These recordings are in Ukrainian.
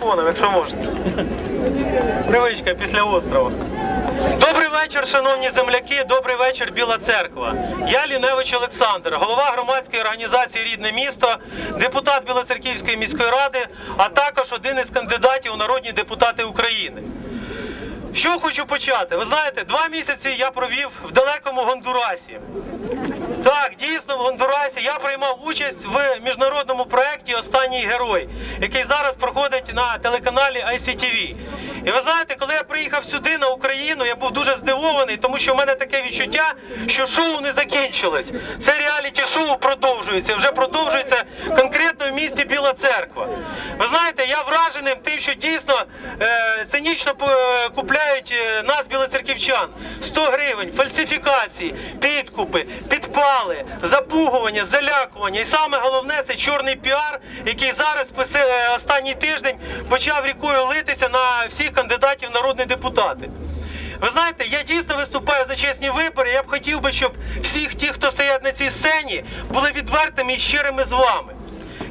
Фоном, якщо можете. Привичка після острова. Добрий вечір, шановні земляки. Добрий вечір, Біла Церква. Я Ліневич Олександр, голова громадської організації Рідне місто, депутат Білоцерківської міської ради, а також один із кандидатів у народні депутати України. Що хочу почати? Ви знаєте, два місяці я провів в далекому Гондурасі. Гондурасі я приймав участь в міжнародному проєкті Останній герой, який зараз проходить на телеканалі ICTV. І ви знаєте, коли я приїхав сюди на Україну, я був дуже здивований, тому що в мене таке відчуття, що шоу не закінчилось. Це реаліті шоу продовжується. Вже продовжується конкретно в місті Біла Церква. Ви знаєте, я враженим тим, що дійсно е, цинічно е, купляють е, нас, білоцерківчан. 100 гривень, фальсифікації, підкупи, підпали, запугування, залякування. І саме головне це чорний піар, який зараз е, останній тиждень почав рікою литися на всіх кандидатів в народні депутати. Ви знаєте, я дійсно виступаю за чесні вибори. Я б хотів би, щоб всіх ті, хто стоять на цій сцені, були відвертими і щирими з вами.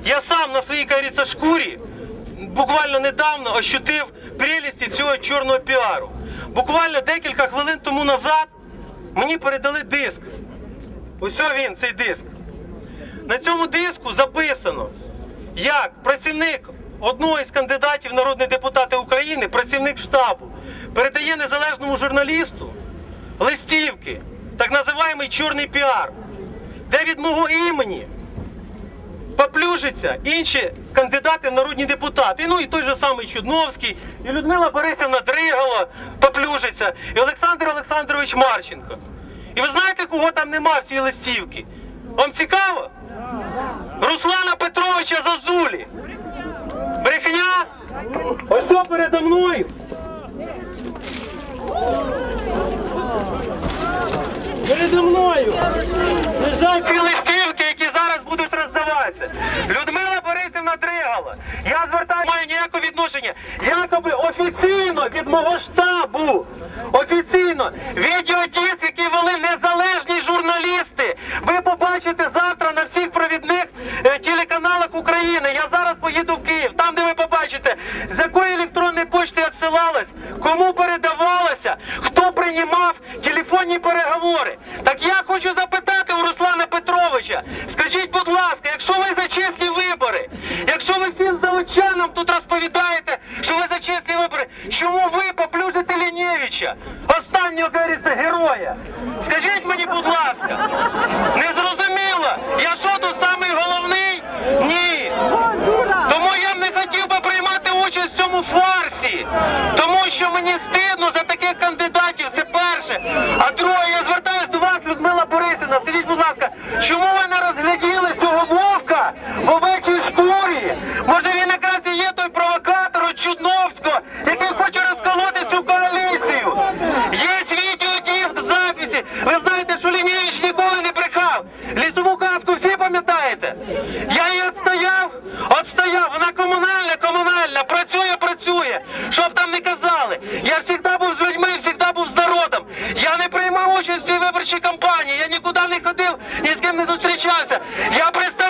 Я сам на своїй каріца шкурі буквально недавно ощутив прелісті цього чорного піару. Буквально декілька хвилин тому назад мені передали диск. Ось він, цей диск. На цьому диску записано, як працівник одного із кандидатів в народні депутати України, працівник штабу, передає незалежному журналісту листівки, так називаємий чорний піар, де від мого імені поплюжаться інші кандидати в народні депутати. Ну і той же самий Чудновський, і Людмила Борисівна Дригала поплюжиться, і Олександр Олександрович Марченко. І ви знаєте, кого там нема в цій листівці? Вам цікаво? Руслана Петровича Зазулі. Брехня? Ось передо мною. Передо мною лежать ці листівки, які зараз будуть роздаватися. Людмила Борисівна Дригала. Я звертаю маю ніякого відношення. Якоби офіційно від мого штабу. Офіційно відеодиск, який вели незалежні журналісти. Ви побачите завтра на всіх провідних е, телеканалах України. Я зараз поїду в Київ, там де ви побачите, з якої електронної почти відсилалась, кому передавалося, хто приймав телефонні переговори. Так я хочу запитати у Руслана Петровича, скажіть, будь ласка, якщо ви за чесні вибори, якщо ви всім заводчанам тут розповідаєте, що ви за чесні вибори, чому ви поплюжите Лінєвича, останнього говориться, героя? Скажіть мені, будь ласка, не зрозуміло, я що тут самий головний? Ні. Тому я б не хотів би приймати участь в цьому фарсі, тому що мені стидно за таких кандидатів. Це перше. А друге, я звертаюся до вас, Людмила Борисівна. Скажіть, будь ласка, чому ви не розгляділи цього вовка в овечій шкурі? Може він якраз і є той провокатор Чудновського, який хоче розколоти цю коаліцію? Є відеодіст записі. Ви знаєте, що Лінєвич ніколи не брехав. Лісову казку всі пам'ятаєте? Я її відстояв, відстояв. Вона комунальна, комунальна, працює, працює. Щоб там не казали. Я завжди був з людьми, завжди був з народом. Я не приймав участь в цій виборчій кампанії. Я нікуди не ходив, ні з ким не зустрічався. Я представляв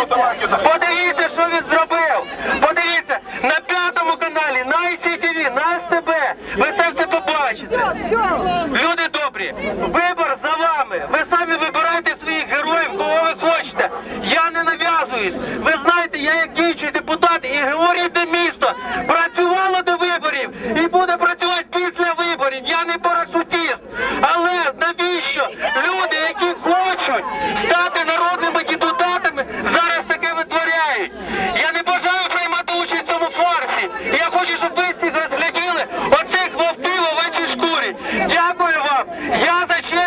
Подивіться, подивіться, що він зробив. Подивіться, на п'ятому каналі, на ICTV, на СТБ. Ви це все побачите. Люди добрі, вибор за вами. Ви самі вибирайте своїх героїв, кого ви хочете. Я не нав'язуюсь. Ви знаєте, я як діючий депутат і Георгій де місто працювало до виборів і буде працювати після виборів. Я не парашу. Savage